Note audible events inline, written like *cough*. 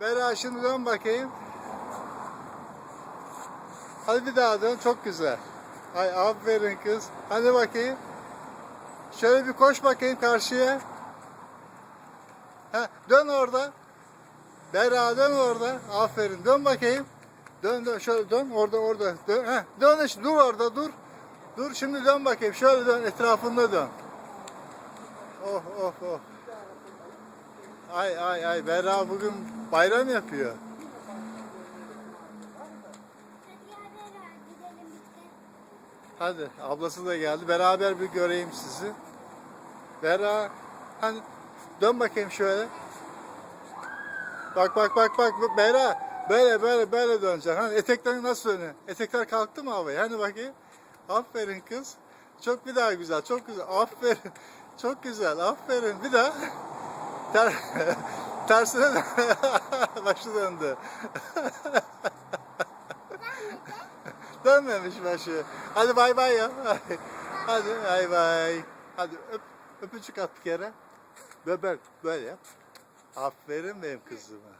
Bera şimdi dön bakayım. Hadi bir daha dön. Çok güzel. Ay aferin kız. Hadi bakayım. Şöyle bir koş bakayım karşıya. Ha, dön orada. Bera dön orada. Aferin. Dön bakayım. Dön dön şöyle dön orada orada. Dön. Ha, dön işte. dur orada dur. Dur şimdi dön bakayım. Şöyle dön etrafında dön. Oh oh oh. Ay ay ay Berra bugün bayram yapıyor. Hadi ablası da geldi. Beraber bir göreyim sizi. Berra hani dön bakayım şöyle. Bak bak bak bak Berra böyle böyle böyle döneceksin. Hani eteklerin nasıl dönüyor? Etekler kalktı mı havaya? Hani bakayım. Aferin kız. Çok bir daha güzel. Çok güzel. Aferin. Çok güzel. Aferin. Bir daha. *laughs* Ter, tersine dön. *laughs* başı döndü. Dönmemiş başı. Hadi bay bay ya. Hadi bay bay. Hadi öp, öpücük at bir kere. Böyle, böyle yap. Aferin benim kızıma.